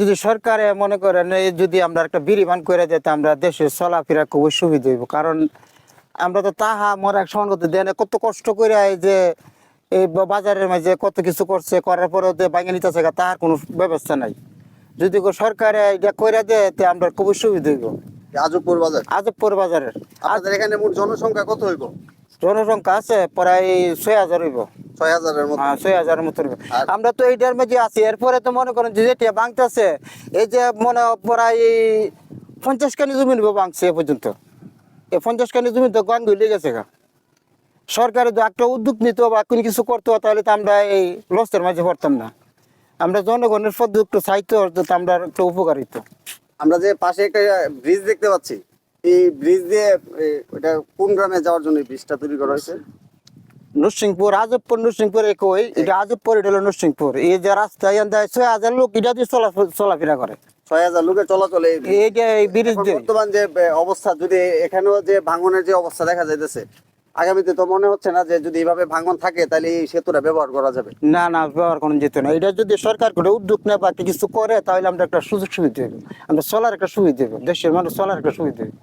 যদি সরকারে মনে করেন এই যদি আমরা একটা বিরিমান করে দিতে আমরা দেশে চলাফেরা খুবই সুবিধা হইব। কারণ আমরা তো তাহা মোর এক সমান করতে দেন কত কষ্ট করে এই যে এই বাজারের মাঝে কত কিছু করছে করার পরেও যে বাইঙ্গা নিতেছে তাহার কোনো ব্যবস্থা নাই। যদি সরকারে এটা করে দেয় তে আমরা খুবই সুবিধা হইব। আজবপুর বাজার? আজবপুর বাজারের। আপনাদের এখানে মোট জনসংখ্যা কত হইব? জনসংখ্যা আছে প্রায় ছয় হাজার হইব। ছয় হাজারের মতো। হ্যাঁ ছয় হাজারের মতো আমরা তো এইটার মধ্যে আছি এরপরে তো মনে করেন যে যেটা বাংতাছে এই যে মনে হয় প্রায় পঞ্চাশ কানি জমি নিব বাংছে এ পর্যন্ত। এই পঞ্চাশ কানি জমি তো গান ধুলে গেছে গা। সরকারের তো একটা উদ্যোগ নিত বা কোনো কিছু করতো তাহলে তো আমরা এই লসের মাঝে পড়তাম না। আমরা জনগণের পদ্ধতি একটু সাহিত্য তো আমরা একটু উপকারিত আমরা যে পাশে একটা ব্রিজ দেখতে পাচ্ছি এই ব্রিজ দিয়ে ওটা কোন গ্রামে যাওয়ার জন্য ব্রিজটা তৈরি করা হয়েছে? নরসিংপুর আজবপুর নরসিংপুর একই। এটা আজবপুর এটা হলো নরসিংপুর এই যে রাস্তা এখান ছয় হাজার লোক এটা দিয়ে চলা চলাফেরা করে। ছয় হাজার লোকের চলাচলে এই যে ব্রিজ বর্তমান যে অবস্থা যদি এখানেও যে ভাঙনের যে অবস্থা দেখা যাইতেছে আগামীতে তো মনে হচ্ছে না যে যদি এইভাবে ভাঙন থাকে তাহলে এই সেতুটা ব্যবহার করা যাবে। না না ব্যবহার করা যেত না এটা যদি সরকার করে উদ্যোগ নেয় বা কিছু করে তাহলে আমরা একটা সুযোগ সুবিধা হবে আমরা চলার একটা সুবিধা হবে দেশের মানুষ চলার একটা সুবিধা হবে